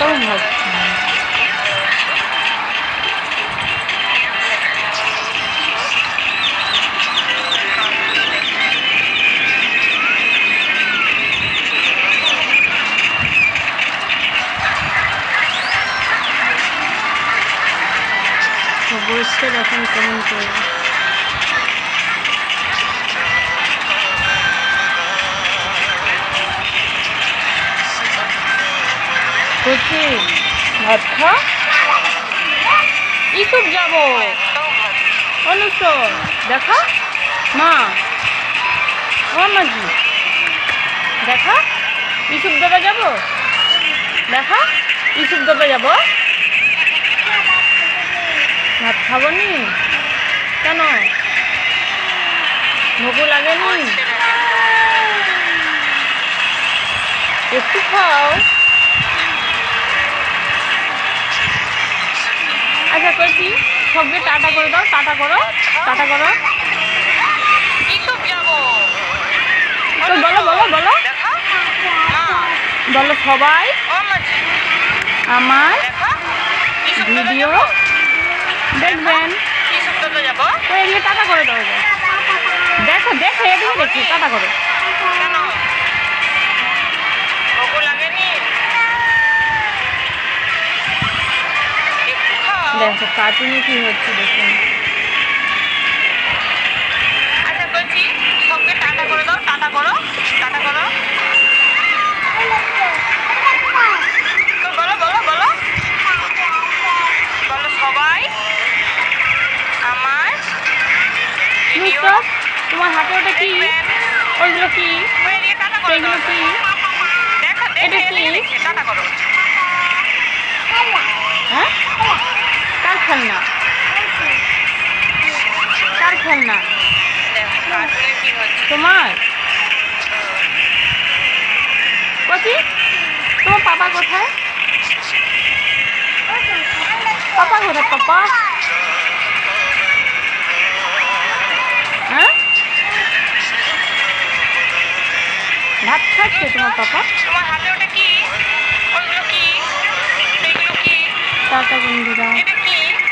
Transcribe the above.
ভাবছি তো বসছে দেখেন কেমন করে কচি ভাত খা। ইসুপ যাব? অনুসর দেখা? মা ও মাজি দেখা? ইসুপ দেবে যাব? দেখা? ইসুপ দেবে যাব? ভাত খাব নি? কেন? ভোগও লাগেনি? একটু খাও। আচ্ছা কইছি সবকে টাটা করে দাও টাটা করো টাটা করো। তো বলো বলো বলো। বলো সবাই। আমার ভিডিও। দেখবেন। যাব? তো এগুলো টাটা করে দাও দেখো দেখো এদিকে দেখি টাটা করো। দেখো কার্টুনে কি হচ্ছে দেখুন। আচ্ছা বলছি সবকে টাটা করে দাও টাটা করো টাটা করো। তো বলো বলো বলো। বলো সবাই আমার তোমার হাতে ওটা কি? ওইগুলো কি? দেখা এটা কি? এদিকে দেখে টাটা করো হ্যাঁ কার খেলনা কার খেলনা। তোমার? কচি তোমার পাপা কোথায়? পাপা কোথায় পাপা? হ্যাঁ? ভাত খাচ্ছে তোমার পাপা? তোমার হাতে ওটা কি? ওইগুলো কি? এগুলো কি? টাটা বন্ধুরা